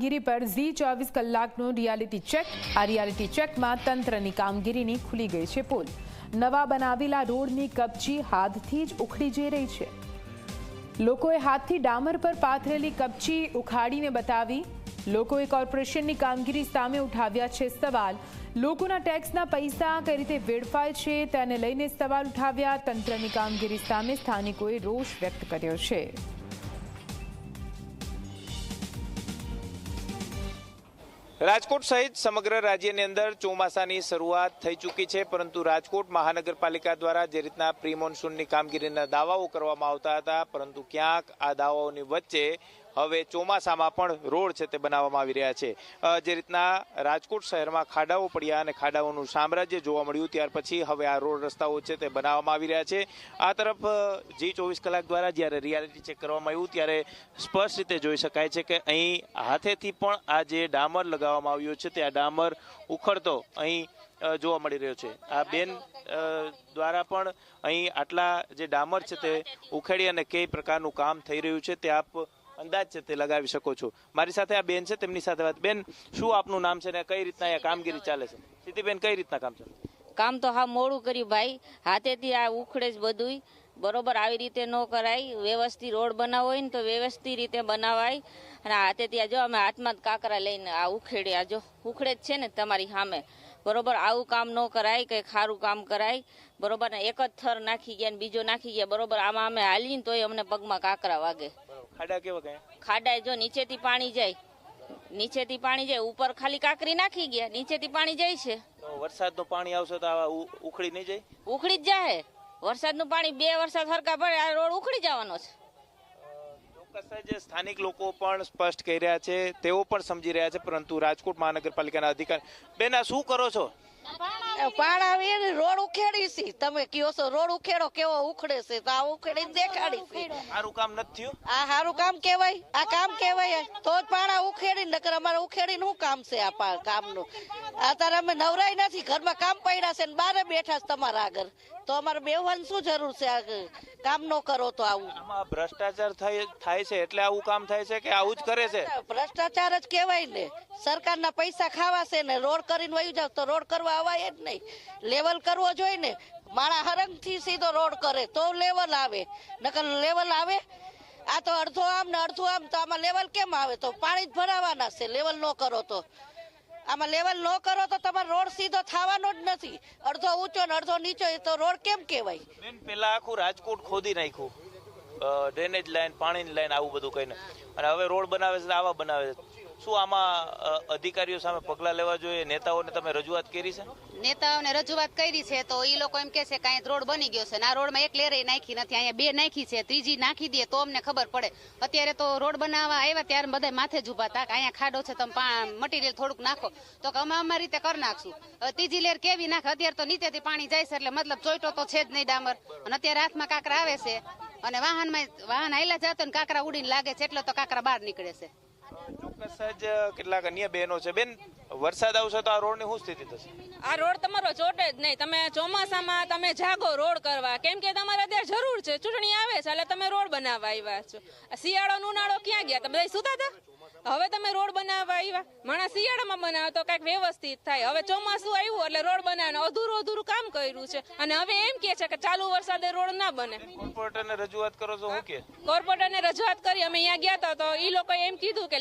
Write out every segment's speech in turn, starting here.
કામગીરી પર ઝી ચોવીસ કલાકનો રિયાલિટી ચેક આ રિયાલિટી ચેકમાં તંત્રની કામગીરીની ખુલી ગઈ છે પોલ. નવા બનાવેલા રોડની કપચી હાથથી જ ઉખડી જઈ રહી છે. લોકોએ હાથથી ડામર પર પાથરેલી કપચી ઉખાડીને બતાવી. લોકોએ કોર્પોરેશનની કામગીરી સામે ઉઠાવ્યા છે સવાલ. લોકોના ટેક્સના પૈસા કઈ રીતે વેડફાય છે તેને લઈને સવાલ ઉઠાવ્યા. તંત્રની કામગીરી સામે સ્થાનિકોએ રોષ વ્યક્ત કર્યો છે. રાજકોટ સહિત સમગ્ર રાજ્યની અંદર ચોમાસાની શરૂઆત થઈ ચૂકી છે, પરંતુ રાજકોટ મહાનગરપાલિકા દ્વારા જે રીતના પ્રી મોન્સૂનની કામગીરીના દાવાઓ કરવામાં આવતા હતા, પરંતુ ક્યાંક આ દાવાઓની વચ્ચે હવે ચોમાસામાં પણ રોડ છે તે બનાવવામાં આવી રહ્યા છે. જે રીતના રાજકોટ શહેરમાં ખાડાઓ પડ્યા અને ખાડાઓનું સામ્રાજ્ય જોવા મળ્યું, ત્યાર પછી હવે આ રોડ રસ્તાઓ છે તે બનાવવામાં આવી રહ્યા છે. આ તરફ જી ચોવીસ કલાક દ્વારા જ્યારે રિયાલિટી ચેક કરવામાં આવ્યું, ત્યારે સ્પષ્ટ રીતે જોઈ શકાય છે કે અહીં હાથેથી પણ આ જે ડામર લગાવવામાં આવ્યો છે, તે આ ડામર ઉખડતો અહીં જોવા મળી રહ્યો છે. આ બેન દ્વારા પણ અહીં આટલા જે ડામર છે તે ઉખેડી અને કઈ પ્રકારનું કામ થઈ રહ્યું છે તે આપ અંદાજ છે તે લગાવી શકો છો. મારી સાથે આ બેન છે, તેમની સાથે વાત. બેન, શું આપનું નામ છે ને કઈ રીતના અહીંયા કામગીરી ચાલે છે? સીતીબેન કઈ રીતના કામ ચાલે? કામ તો હા મોડું કર્યું ભાઈ. હાથેથી આ ઉખડે જ બધુંય. બરોબર, આવી રીતે ન કરાય. વ્યવસ્થિત રોડ બનાવો હોય ને તો વ્યવસ્થિત રીતે બનાવાય. અને હાથેથી આ જો, અમે હાથમાં કાંકરા લઈને આ ઉખેડે આ જો. ઉખડે જ છે ને તમારી સામે. બરોબર, આવું કામ ન કરાય કે ખારું કામ કરાય. બરોબર એક જ થર નાખી ગયા ને બીજો નાખી ગયા. બરોબર, આમાં અમે હાલીને તોય અમને પગમાં કાંકરા વાગે. ખાડા કેવા ગયા? ખાડા જો નીચેથી પાણી જાય. નીચેથી પાણી જાય ઉપર ખાલી કાકરી નાખી ગયા નીચેથી પાણી જાય છે. તો વરસાદનું પાણી આવશે તો આવા ઉખડી નહીં જાય? ઉખડી જ જાય વરસાદનું પાણી બે વરસાદ સરખા પડે આ રોડ ઉખડી જવાનો છે. ચોક્કસ જ સ્થાનિક લોકો પણ સ્પષ્ટ કહી રહ્યા છે તેઓ પણ સમજી રહ્યા છે પરંતુ રાજકોટ મહાનગરપાલિકાના અધિકારી બેન આ શું કરો છો? પાણા એવી રોડ ઉખેડી છે. તમે કયો છો રોડ ઉખેડો કેવો ઉખડે છે? તો આ ઉખેડીને દેખાડી છે. સારું કામ નથી થયું? આ સારું કામ કેવાય આ કામ કેવાય તો જ પાણા ઉખેડી નકર અમારે ઉખેડીને શું કામ છે આ કામનું? અત્યારે અમે નવરાય નથી. ઘરમાં કામ પડ્યા છે ને બારે બેઠા છે તમારા આગળ. તો અમારે બેહવાની શું જરૂર છે આ કામ ન કરો તો આવું. આમાં ભ્રષ્ટાચાર થાય થાય છે એટલે આવું કામ થાય છે કે આવું જ કરે છે? ભ્રષ્ટાચાર જ કેવાય ને. સરકારના પૈસા ખાવા છે ને. રોડ કરીને વયું જાવ તો રોડ કરવા અવાય જ નહીં. લેવલ કરવો જોઈએ ને. માણા હરંગથી સીધો રોડ કરે, તો લેવલ આવે. નકર લેવલ આવે, આ તો અડધો આમ ને અડધો આમ, તો આમાં લેવલ કેમ આવે? તો પાણી જ ભરાવાના છે લેવલ ન કરો તો. આમાં લેવલ ન કરો તો તમારો રોડ સીધો થવાનો જ નથી. અડધો ઊંચો ને અડધો નીચો, એ તો રોડ કેમ કહેવાય? બેન પેલા આખું રાજકોટ ખોદી નાખ્યું. ડ્રેનેજ લાઈન પાણીની લાઈન આવું બધું કહીને અને હવે રોડ બનાવે છે આવા બનાવે છે. શું આમાં અધિકારીઓ સામે પગલાં લેવા જોઈએ? નેતાઓને તમે રજૂઆત કરી છે? નેતાઓને રજૂઆત કરી છે તો એ લોકો એમ કે છે કે અહીંયા રોડ બની ગયો છે ના રોડમાં એક લેરે નાખી નથી, અહીંયા બે નાખી છે, ત્રીજી નાખી દે તો અમને ખબર પડે. અત્યારે તો રોડ બનાવવા આવ્યા ત્યારે બધા માથે જ ઊભા હતા અહીંયા ખાડો છે, તમે મટીરિયલ થોડુંક નાખો. તો કે અમે અમારી રીતે કરી નાખશું. ત્રીજી લેર કેવી નાખે? અત્યારે તો નીચેથી પાણી જાય છે એટલે મતલબ ચોઈટો તો છે જ નહીં ડામર. અને અત્યારે હાથમાં કાંકરા આવે છે અને વાહનમાં, વાહન આયલા જતો ને કાંકરા ઉડીને લાગે છે એટલે તો કાંકરા બહાર નીકળે છે. જ કેટલાક અન્ય બહેનો છે. બેન વરસાદ આવશે તો આ રોડની શું સ્થિતિ થશે? આ રોડ તમારો ચોટે જ નહીં. તમે ચોમાસામાં તમે જાગો રોડ કરવા. કેમ કે તમારે અત્યારે જરૂર છે. ચૂંટણી આવે છે એટલે તમે રોડ બનાવવા આવ્યા છો. શિયાળો ઉનાળો ક્યાં ગયા? તમે બધા સુતા હતા? હવે તમે રોડ બનાવવા આવ્યા. માણસ શિયાળામાં બનાવો તો કંઈક વ્યવસ્થિત થાય. હવે ચોમાસું આવ્યું એટલે રોડ બનાવે અધૂરું અધૂરું કામ કર્યું છે. અને હવે એમ કે છે કે ચાલુ વરસાદે રોડ ના બને. કોર્પોરેટરને રજૂઆત કરો છો હું કે કોર્પોરેટરને રજૂઆત કરી. અમે અહીંયા ગયા હતા તો એ લોકોએ એમ કીધું કે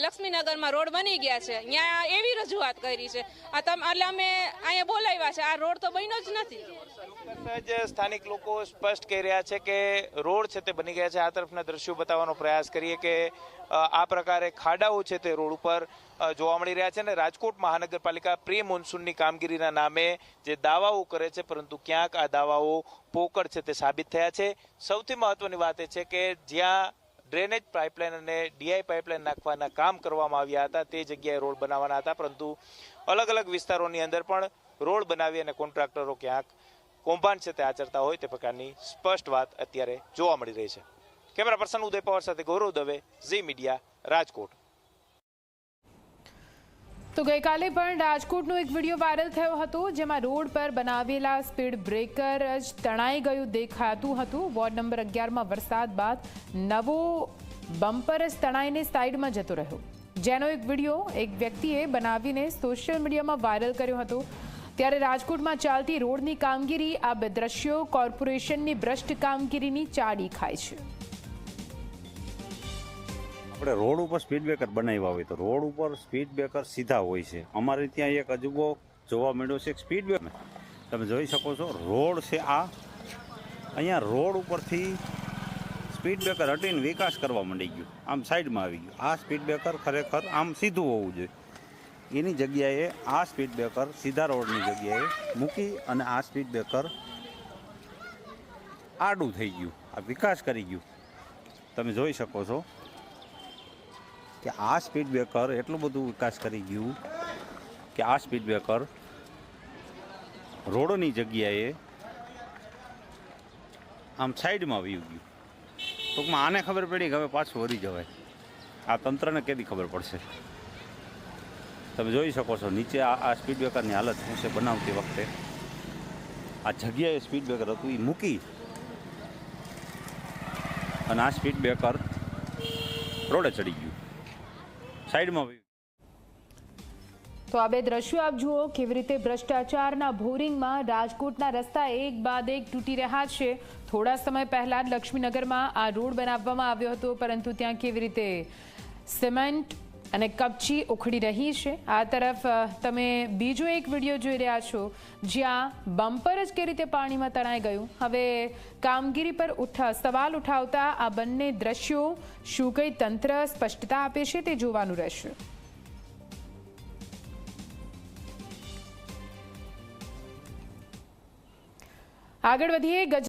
લક્ષ્મીનગરમાં રોડ બની ગયા છે. અહીંયા એવી રજૂઆત કરી છે. આ તમે, એટલે અમે અહીંયા બોલાવ્યા છે. આ રોડ તો બન્યો જ નથી. જે સ્થાનિક લોકો સ્પષ્ટ કહી રહ્યા છે કે રોડ છે તે બની ગયા છે. આ તરફના દ્રશ્યો બતાવવાનો પ્રયાસ કરીએ કે આ પ્રકારે ખાડાઓ છે તે રોડ ઉપર જોવા મળી રહ્યા છે અને રાજકોટ મહાનગરપાલિકા પ્રી મોન્સૂનની કામગીરીના નામે જે દાવાઓ કરે છે, પરંતુ ક્યાંક આ દાવાઓ પોકળ છે તે સાબિત થયા છે. સૌથી મહત્વની વાત એ છે કે જ્યાં ડ્રેનેજ પાઇપલાઇન અને ડીઆઈ પાઇપલાઇન નાખવાના કામ કરવામાં આવ્યા હતા. તે જગ્યાએ રોડ બનાવવાના હતા, પરંતુ અલગ અલગ વિસ્તારોની અંદર પણ રોડ બનાવી અને કોન્ટ્રાક્ટરો ક્યાંક કૌભાંડ છે તે આચરતા હોય તે પ્રકારની સ્પષ્ટ વાત અત્યારે જોવા મળી રહી છે. કેમેરા પર્સન ઉદય પવાર સાથે ગૌરવ દવે, ઝી મીડિયા, રાજકોટ. તો ગઈકાલે પણ રાજકોટનો એક વીડિયો વાયરલ થયો હતો, જેમાં રોડ પર બનાવેલા સ્પીડ બ્રેકર જ તણાઈ ગયું દેખાતું હતું. વોર્ડ નંબર અગિયારમાં વરસાદ બાદ નવો બમ્પર જ તણાઈને સાઈડમાં જતો રહ્યો. જેનો એક વીડિયો એક વ્યક્તિએ બનાવીને સોશિયલ મીડિયામાં વાયરલ કર્યો હતો. ત્યારે રાજકોટમાં ચાલતી રોડની કામગીરી, આ બે દ્રશ્યો કોર્પોરેશનની ભ્રષ્ટ કામગીરીની ચાડી ખાય છે. આપણે રોડ ઉપર સ્પીડ બ્રેકર બનાવ્યા હોય તો રોડ ઉપર સ્પીડ બ્રેકર સીધા હોય છે. અમારે ત્યાં એક અજુબો જોવા મળ્યો છે સ્પીડ બ્રેકર તમે જોઈ શકો છો, રોડ છે આ. અહીંયા રોડ ઉપરથી સ્પીડ બ્રેકર હટીને વિકાસ કરવા માંડી ગયું. આમ સાઈડમાં આવી ગયું. આ સ્પીડ બ્રેકર ખરેખર આમ સીધું હોવું જોઈએ. એની જગ્યાએ આ સ્પીડ બ્રેકર સીધા રોડની જગ્યાએ મૂકી અને આ સ્પીડ બ્રેકર આડું થઈ ગયું. આ વિકાસ કરી ગયું. તમે જોઈ શકો છો કે આ સ્પીડ બ્રેકર એટલું બધું વિકાસ કરી ગયું કે આ સ્પીડ બ્રેકર રોડની જગ્યાએ આમ સાઈડમાં વી ગયું. ટૂંકમાં આને ખબર પડી કે હવે પાછું વળી જવાય. આ તંત્રને કેદી ખબર પડશે? તમે જોઈ શકો છો, નીચે આ આ સ્પીડ બ્રેકરની હાલત શું છે બનાવતી વખતે. આ જગ્યાએ સ્પીડ બ્રેકર હતું એ મૂકી. અને આ સ્પીડ બ્રેકર રોડે ચડી ગયું. સાઈડમાં તો આ બે દ્રશ્યો આપ જુઓ કેવી રીતે ભ્રષ્ટાચારના ભોરિંગમાં રાજકોટના રસ્તા એક બાદ એક તૂટી રહ્યા છે. થોડા સમય પહેલા જ લક્ષ્મીનગરમાં આ રોડ બનાવવામાં આવ્યો હતો, પરંતુ ત્યાં કેવી રીતે સિમેન્ટ અને કપચી ઉખડી રહી છે. આ તરફ તમે બીજો એક વીડિયો જોઈ રહ્યા છો, જ્યાં બમ્પર જ કે રીતે પાણીમાં તણાઈ ગયું. હવે કામગીરી પર ઉઠા, સવાલ ઉઠાવતા આ બંને દ્રશ્યો શું કઈ તંત્ર સ્પષ્ટતા આપે છે તે જોવાનું રહેશે. આગળ વધીએ